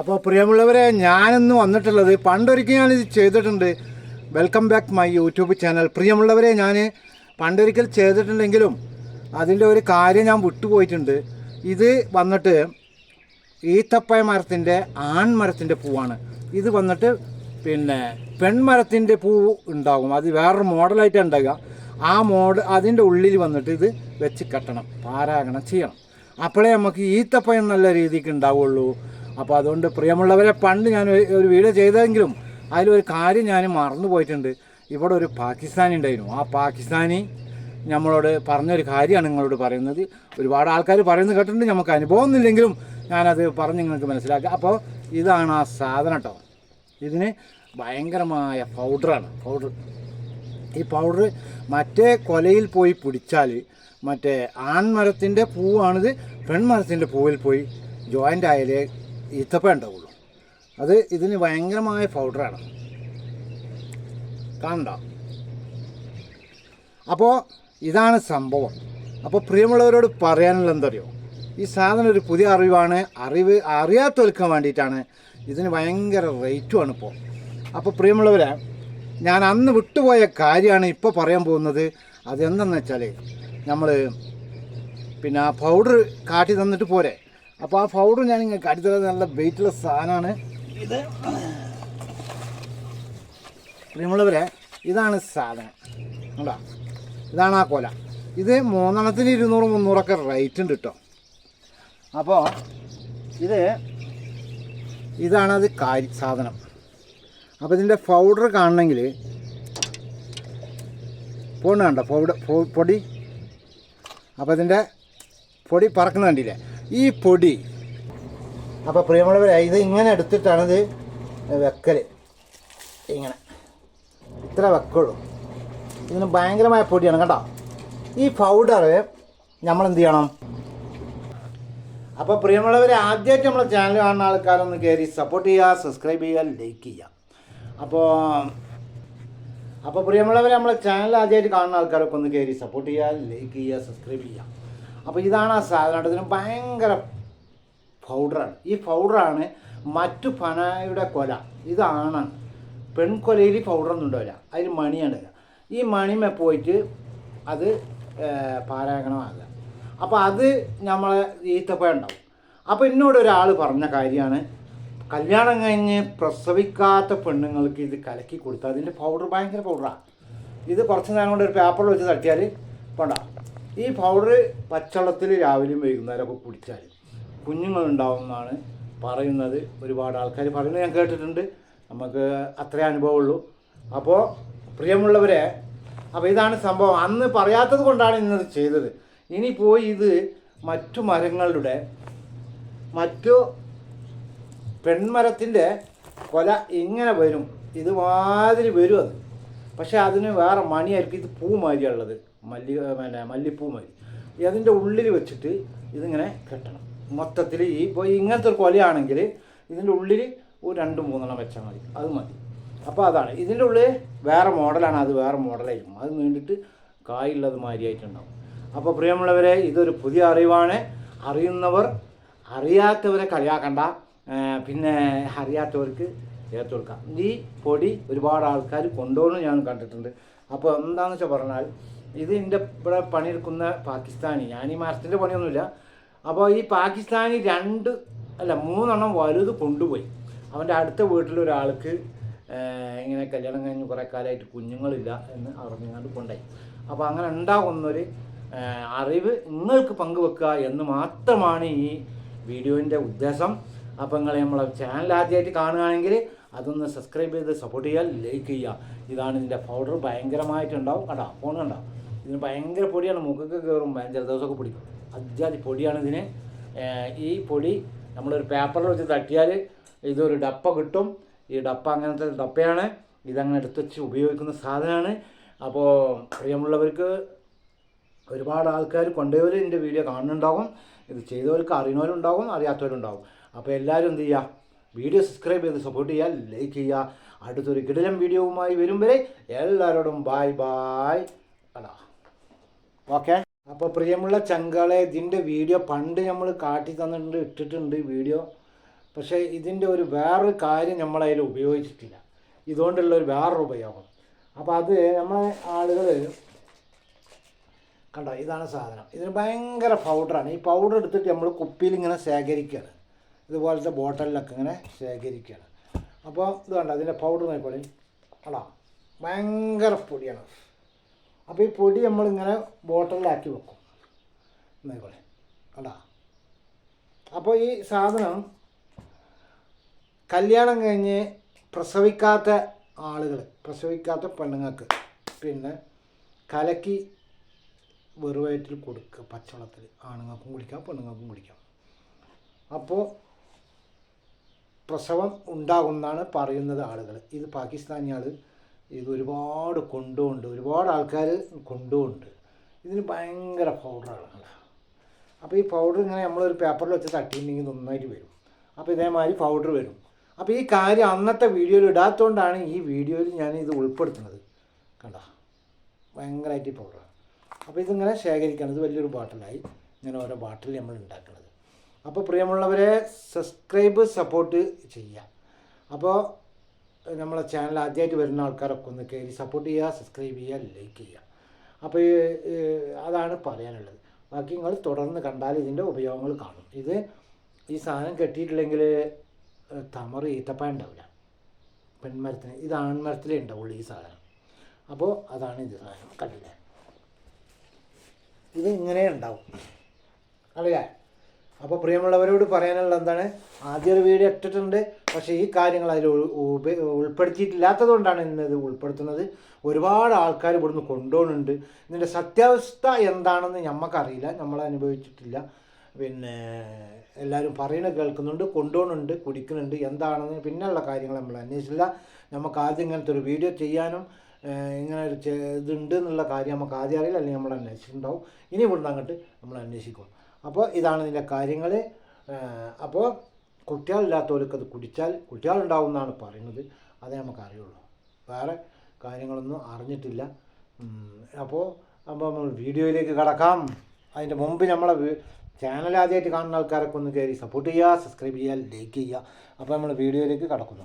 അപ്പോൾ പ്രിയമുള്ളവരെ ഞാനിന്ന് വന്നിട്ടുള്ളത് പണ്ടൊരിക്കൽ ഞാനിത് ചെയ്തിട്ടുണ്ട്. Welcome back my YouTube channel പ്രിയമുള്ളവരെ ഞാൻ പണ്ടൊരിക്കൽ ചെയ്തിട്ടുണ്ടെങ്കിലും അതിന്റെ ഒരു കാര്യം ഞാൻ വിട്ടുപോയിട്ടുണ്ട്. ഇത് വന്നിട്ട് ഈത്തപ്പഴ മരത്തിന്റെ ആൺമരത്തിന്റെ പൂവാണ്. ഇത് വന്നിട്ട് പിന്നെ പെൺമരത്തിന്റെ പൂ ഉണ്ടാകും. അത് വേറൊരു മോഡലായിട്ടാണ് ഉണ്ടാകുക ആ മോഡ് അതിന്റെ ഉള്ളിൽ വന്നിട്ട് ഇത് വെച്ച് കെട്ടണം പാരാഗണം ചെയ്യണം. അപ്പോഴേ നമുക്ക് ഈത്തപ്പഴം നല്ല രീതിക്ക് ഉണ്ടാവുള്ളൂ. അപ്പോൾ അതുകൊണ്ട് പ്രിയമുള്ളവരെ പണ്ട് ഞാൻ ഒരു- വീഡിയോ ചെയ്തെങ്കിലും അതിലൊരു കാര്യം ഞാൻ മറന്നു പോയിട്ടുണ്ട്. ഇവിടെ ഒരു പാകിസ്ഥാനി ഉണ്ടായിരുന്നു. ആ പാകിസ്ഥാനി നമ്മളോട് പറഞ്ഞൊരു കാര്യമാണ് നിങ്ങളോട് പറയുന്നത്. ഒരുപാട് ആൾക്കാർ പറയുന്നത് കേട്ടിട്ടുണ്ട്. നമുക്ക് അനുഭവം ഒന്നുമില്ലെങ്കിലും ഞാനത് പറഞ്ഞ് നിങ്ങൾക്ക് മനസ്സിലാക്കുക അപ്പോൾ ഇതാണ് ആ സാധനം കേട്ടോ. ഇതിന് ഭയങ്കരമായ പൗഡറാണ്. പൗഡർ. ഈ പൗഡർ മറ്റേ കൊലയിൽ പോയി പിടിച്ചാൽ മറ്റേ ആൺമരത്തിന്റെ പൂവാണിത് പെൺമരത്തിന്റെ പൂവിൽ പോയി ജോയിന്റ് ആയാലേ ഈത്തപ്പ ഉണ്ടാവുള്ളൂ. അത് ഇതിന് ഭയങ്കരമായ പൗഡറാണ് കാണണ്ട അപ്പോൾ ഇതാണ് സംഭവം. അപ്പോൾ പ്രിയമുള്ളവരോട് പറയാനുള്ള എന്തറിയോ? ഈ സാധനം ഒരു പുതിയ അറിവാണ്. അറിവ് അറിയാത്തൊരുക്കാൻ വേണ്ടിയിട്ടാണ്. ഇതിന് ഭയങ്കര റേറ്റുമാണ് ഇപ്പോൾ അപ്പോൾ പ്രിയമുള്ളവരെ ഞാൻ അന്ന് വിട്ടുപോയ കാര്യമാണ് ഇപ്പോൾ പറയാൻ പോകുന്നത്. അതെന്തെന്ന് വെച്ചാൽ നമ്മൾ പിന്നെ പൗഡർ കാട്ടി തന്നിട്ട് പോരെ. അപ്പോൾ ആ പൗഡർ ഞാൻ നിങ്ങൾക്ക് തരുന്നത് നല്ല വെയിറ്റുള്ള സാധനമാണ് ഇത് പ്രിയമുള്ളവരെ ഇതാണ് സാധനം. കണ്ടോ? ഇതാണ് ആ കൊല. ഇത് മൂന്നെണ്ണത്തിന് ഇരുന്നൂറ് മുന്നൂറൊക്കെ റേറ്റ് ഉണ്ട് കേട്ടോ അപ്പോൾ ഇത് ഇതാണ് അത് കാരി സാധനം. അപ്പോൾ ഇതിന്റെ പൗഡർ കാണണമെങ്കിൽ പോണ കണ്ടോ? പൗഡർ പൊടി. അപ്പോൾ ഇതിന്റെ പൊടി പറക്കുന്ന കണ്ടില്ലേ? ഈ പൊടി. അപ്പോൾ പ്രിയമുള്ളവരെ ഇത് ഇങ്ങനെ എടുത്തിട്ടാണ് ഇത് വെക്കൽ ഇങ്ങനെ. ഇത്ര വെക്കുള്ളൂ. ഇതിന് ഭയങ്കരമായ പൊടിയാണ് കേട്ടോ. ഈ പൗഡർ നമ്മൾ എന്ത് ചെയ്യണം? അപ്പോൾ പ്രിയമുള്ളവരെ ആദ്യമായിട്ട് നമ്മളെ ചാനൽ കാണുന്ന ആൾക്കാരൊന്ന് കയറി സപ്പോർട്ട് ചെയ്യുക സബ്സ്ക്രൈബ് ചെയ്യുക ലൈക്ക് ചെയ്യുക. അപ്പോൾ അപ്പോൾ പ്രിയമുള്ളവരെ നമ്മളെ ചാനൽ ആദ്യമായിട്ട് കാണുന്ന ആൾക്കാരൊക്കെ ഒന്ന് കയറി സപ്പോർട്ട് ചെയ്യുക ലൈക്ക് ചെയ്യുക സബ്സ്ക്രൈബ് ചെയ്യുക. അപ്പോൾ ഇതാണ് ആ സാധനം ഇതിന് ഭയങ്കര പൗഡറാണ്. ഈ പൗഡറാണ് മറ്റു പനയുടെ കൊല. ഇതാണ് പെൺകൊലയിൽ പൗഡറൊന്നും ഉണ്ടാവില്ല അതിന് മണിയാണ്. ഈ മണിമേ പോയിട്ട് അത് പാരായണമാകുക അപ്പോൾ അത് നമ്മളെ ഈത്തപ്പഴം ഉണ്ടാവും. അപ്പോൾ എന്നോട് ഒരാൾ പറഞ്ഞ കാര്യമാണ്. കല്യാണം കഴിഞ്ഞ് പ്രസവിക്കാത്ത പെണ്ണുങ്ങൾക്ക് ഇത് കലക്കി കൊടുത്താൽ അതിന്റെ പൗഡർ ഭയങ്കര പൗഡറാണ് ഇത് കുറച്ച് നേരം കൊണ്ട് ഒരു പേപ്പറിൽ വെച്ച് തട്ടിയാൽ പോണ്ട ഈ പൗഡർ പച്ചവെള്ളത്തിൽ രാവിലെയും വൈകുന്നേരമൊക്കെ കുടിച്ചാൽ കുഞ്ഞുങ്ങളുണ്ടാവുമെന്നാണ് പറയുന്നത്. ഒരുപാട് ആൾക്കാർ പറയുന്നത് ഞാൻ കേട്ടിട്ടുണ്ട്. നമുക്ക് അത്രേ അനുഭവമുള്ളൂ. അപ്പോൾ പ്രിയമുള്ളവരെ അപ്പോൾ ഇതാണ് സംഭവം. അന്ന് പറയാത്തത് കൊണ്ടാണ് ഇന്നത് ചെയ്തത്. ഇനി പോയി ഇത് മറ്റു മരങ്ങളുടെ മറ്റു പെൺമരത്തിന്റെ കൊല ഇങ്ങനെ വരും. ഇതുമാതിരി വരും അത്. പക്ഷേ അതിന് വേറെ മണിയായിരിക്കും ഇത് പൂ മാതിരിയുള്ളത് മല്ലി പിന്നെ മല്ലിപ്പൂ മതി. അതിന്റെ ഉള്ളിൽ വെച്ചിട്ട് ഇതിങ്ങനെ കെട്ടണം. മൊത്തത്തിൽ ഈ ഇപ്പോൾ ഇങ്ങനത്തെ ഒരു കൊലയാണെങ്കിൽ ഇതിന്റെ ഉള്ളിൽ ഒരു രണ്ട് മൂന്നെണ്ണം വെച്ചാൽ മതി. അത് മതി. അപ്പോൾ അതാണ്. ഇതിന്റെ ഉള്ളിൽ വേറെ മോഡലാണ്. അത് വേറെ മോഡലായിരിക്കും. അത് വേണ്ടിയിട്ട് കായുള്ളത് മാതിരിയായിട്ടുണ്ടാവും. അപ്പോൾ പ്രിയമുള്ളവരെ ഇതൊരു പുതിയ അറിവാണ്. അറിയുന്നവർ അറിയാത്തവരെ കളിയാക്കണ്ട. പിന്നെ അറിയാത്തവർക്ക് ചേർത്ത് കൊടുക്കാം. ഈ പൊടി ഒരുപാട് ആൾക്കാർ കൊണ്ടുപോകുന്നു ഞാൻ കണ്ടിട്ടുണ്ട്. അപ്പോൾ എന്താണെന്ന് വെച്ചാൽ പറഞ്ഞാൽ ഇത് എന്റെ ഇവിടെ പണിയെടുക്കുന്ന പാകിസ്ഥാനി. ഞാൻ ഈ മരത്തിന്റെ പണിയൊന്നുമില്ല. അപ്പോൾ ഈ പാകിസ്ഥാനി രണ്ട് അല്ല മൂന്നെണ്ണം വലുത് കൊണ്ടുപോയി. അവന്റെ അടുത്ത വീട്ടിലൊരാൾക്ക് ഇങ്ങനെ കല്യാണം കഴിഞ്ഞ് കുറേ കാലമായിട്ട് കുഞ്ഞുങ്ങളില്ല എന്ന് അറിഞ്ഞുകൊണ്ട് കൊണ്ടായി അപ്പോൾ അങ്ങനെ ഉണ്ടാകുന്നൊരു അറിവ് നിങ്ങൾക്ക് പങ്കുവെക്കുക എന്ന് മാത്രമാണ് ഈ വീഡിയോന്റെ ഉദ്ദേശം. അപ്പോൾ നിങ്ങൾ നമ്മളെ ചാനൽ ആദ്യമായിട്ട് കാണുകയാണെങ്കിൽ അതൊന്ന് സബ്സ്ക്രൈബ് ചെയ്ത് സപ്പോർട്ട് ചെയ്യുക ലൈക്ക് ചെയ്യുക. ഇതാണ് ഇതിന്റെ പൗഡർ ഭയങ്കരമായിട്ടുണ്ടാവും. കണ്ടോ? ഫോൺ കണ്ടോ? ഇതിന് ഭയങ്കര പൊടിയാണ്. മുഖക്ക് കയറും ചില ദിവസമൊക്കെ പിടിക്കും. അജാതി പൊടിയാണ് ഇതിന്. ഈ പൊടി നമ്മളൊരു പേപ്പറിൽ വെച്ച് തട്ടിയാൽ ഇതൊരു ഡപ്പ കിട്ടും. ഈ ഡപ്പ അങ്ങനത്തെ ഡപ്പയാണ്. ഇതങ്ങനെ എടുത്ത് വെച്ച് ഉപയോഗിക്കുന്ന സാധനമാണ്. അപ്പോൾ പ്രിയമുള്ളവർക്ക് ഒരുപാട് ആൾക്കാർ കൊണ്ടുപോയവർ എന്റെ വീഡിയോ കാണുന്നുണ്ടാകും ഇത് ചെയ്തവർക്ക് അറിയുന്നവരുണ്ടാകും അറിയാത്തവരുണ്ടാകും അപ്പോൾ എല്ലാവരും എന്ത് ചെയ്യുക വീഡിയോ സബ്സ്ക്രൈബ് ചെയ്ത് സപ്പോർട്ട് ചെയ്യുക ലൈക്ക് ചെയ്യുക അടുത്തൊരു കിടിലം വീഡിയോവുമായി വരും വരെ എല്ലാവരോടും ബായ് ബായ് അടാ ഓക്കെ. അപ്പോൾ പ്രിയമുള്ള ചങ്കളെ ഇതിന്റെ വീഡിയോ പണ്ട് നമ്മൾ കാട്ടി തന്നിട്ടുണ്ട് ഇട്ടിട്ടുണ്ട് വീഡിയോ. പക്ഷേ ഇതിന്റെ ഒരു വേറൊരു കാര്യം നമ്മളതിൽ ഉപയോഗിച്ചിട്ടില്ല. ഇതുകൊണ്ടുള്ള ഒരു വേറൊരു ഉപയോഗം. അപ്പോൾ അത് നമ്മളെ ആളുകൾ കണ്ടോ ഇതാണ് സാധനം. ഇതിന് ഭയങ്കര പൗഡറാണ്. ഈ പൗഡർ എടുത്തിട്ട് നമ്മൾ കുപ്പിയിൽ ഇങ്ങനെ ശേഖരിക്കുകയാണ് ഇതുപോലത്തെ ബോട്ടലിലൊക്കെ ഇങ്ങനെ ശേഖരിക്കുകയാണ് അപ്പോൾ ഇത് കണ്ടോ അതിന്റെ പൗഡർ നോക്കിക്കോളി. കണ്ടോ ഭയങ്കര പൊടിയാണ്. അപ്പോൾ ഈ പൊടി നമ്മളിങ്ങനെ ബോട്ടലിലാക്കി വെക്കും. നോക്കോളി കണ്ടാ? അപ്പോൾ ഈ സാധനം കല്യാണം കഴിഞ്ഞ് പ്രസവിക്കാത്ത ആളുകൾ പ്രസവിക്കാത്ത പെണ്ണുങ്ങൾക്ക് പിന്നെ കലക്കി വെറുവയറ്റിൽ കൊടുക്കുക പച്ചവെള്ളത്തിൽ ആണുങ്ങൾക്കും കുടിക്കാം പെണ്ണുങ്ങൾക്കും കുടിക്കാം. അപ്പോൾ പ്രസവം ഉണ്ടാകുമെന്നാണ് പറയുന്നത് ആളുകൾ ഇത് പാകിസ്ഥാനികൾ ഇത് ഒരുപാട് കൊണ്ടുമുണ്ട് ഒരുപാട് ആൾക്കാർ കൊണ്ടുമുണ്ട് ഇതിന് ഭയങ്കര പൗഡറാണ് അപ്പോൾ ഈ പൗഡർ ഇങ്ങനെ നമ്മളൊരു പേപ്പറിൽ വെച്ച് തട്ടിയിട്ടുണ്ടെങ്കിൽ നന്നായിട്ട് വരും. അപ്പോൾ ഇതേമാതിരി പൗഡർ വരും. അപ്പോൾ ഈ കാര്യം അന്നത്തെ വീഡിയോയിൽ ഇടാത്തതുകൊണ്ടാണ് ഈ വീഡിയോയിൽ ഞാൻ ഇത് ഉൾപ്പെടുത്തുന്നത്. കണ്ടോ? ഭയങ്കരമായിട്ട് പൗഡറാണ് അപ്പോൾ ഇതിങ്ങനെ ശേഖരിക്കണം. ഇത് വലിയൊരു ബാട്ടിലായി ഇങ്ങനെ ഓരോ ബാട്ടിൽ നമ്മൾ ഉണ്ടാക്കുന്നത്. അപ്പോൾ പ്രിയമുള്ളവരെ സബ്സ്ക്രൈബ് സപ്പോർട്ട് ചെയ്യുക. അപ്പോൾ നമ്മളെ ചാനൽ ആദ്യമായിട്ട് വരുന്ന ആൾക്കാരൊക്കെ ഒന്ന് കയറി സപ്പോർട്ട് ചെയ്യുക സബ്സ്ക്രൈബ് ചെയ്യുക ലൈക്ക് ചെയ്യുക. അപ്പോൾ അതാണ് പറയാനുള്ളത്. ബാക്കി നിങ്ങൾ തുടർന്ന് കണ്ടാൽ ഇതിന്റെ ഉപയോഗങ്ങൾ കാണും. ഇത് ഈ സാധനം കെട്ടിയിട്ടില്ലെങ്കിൽ തമറ് ഈത്തപ്പാൻ ഉണ്ടാവില്ല. പെൺമരത്തിന് ഇത് ആൺമരത്തിലേ ഉണ്ടാവുള്ളൂ ഈ സാധനം. അപ്പോൾ അതാണ് ഇത് സാധനം. കണ്ടില്ലേ? ഇത് ഇങ്ങനെ ഉണ്ടാവും. അറിയാം അപ്പോൾ പ്രിയമുള്ളവരോട് പറയാനുള്ള എന്താണ്? ആദ്യ ഒരു വീഡിയോ ഇട്ടിട്ടുണ്ട്. പക്ഷേ ഈ കാര്യങ്ങൾ അതിൽ ഉൾപ്പെടുത്തിയിട്ടില്ലാത്തത് കൊണ്ടാണ് ഇന്നത് ഉൾപ്പെടുത്തുന്നത്. ഒരുപാട് ആൾക്കാർ ഇവിടുന്ന് കൊണ്ടുപോകുന്നുണ്ട്. ഇതിന്റെ സത്യാവസ്ഥ എന്താണെന്ന് ഞമ്മക്കറിയില്ല. നമ്മൾ അനുഭവിച്ചിട്ടില്ല. പിന്നെ എല്ലാവരും പറയുന്നത് കേൾക്കുന്നുണ്ട് കൊണ്ടുപോകുന്നുണ്ട് കുടിക്കുന്നുണ്ട് എന്താണെന്ന് പിന്നെയുള്ള കാര്യങ്ങൾ നമ്മൾ അന്വേഷിച്ചില്ല നമുക്ക് ആദ്യം ഇങ്ങനത്തെ ഒരു വീഡിയോ ചെയ്യാനും ഇങ്ങനെ ഒരു ഇതുണ്ട് എന്നുള്ള കാര്യം നമുക്ക് ആദ്യം അറിയില്ല. അല്ലെങ്കിൽ നമ്മൾ അന്വേഷിച്ചിട്ടുണ്ടാവും. ഇനി ഇവിടുന്ന് അങ്ങോട്ട് നമ്മൾ അന്വേഷിക്കും. അപ്പോൾ ഇതാണ് ഇതിന്റെ കാര്യങ്ങൾ. അപ്പോൾ കുട്ടികളില്ലാത്തവർക്ക് അത് കുടിച്ചാൽ കുട്ടികളുണ്ടാവും എന്നാണ് പറയുന്നത്. അതേ നമുക്ക് അറിയുള്ളൂ വേറെ കാര്യങ്ങളൊന്നും അറിഞ്ഞിട്ടില്ല. അപ്പോൾ അപ്പോൾ നമ്മൾ വീഡിയോയിലേക്ക് കടക്കാം. അതിന്റെ മുമ്പ് നമ്മളെ ചാനൽ ആദ്യമായിട്ട് കാണുന്ന ആൾക്കാരൊക്കെ ഒന്ന് കയറി സപ്പോർട്ട് ചെയ്യുക സബ്സ്ക്രൈബ് ചെയ്യുക ലൈക്ക് ചെയ്യുക. അപ്പോൾ നമ്മൾ വീഡിയോയിലേക്ക് കടക്കുന്നു.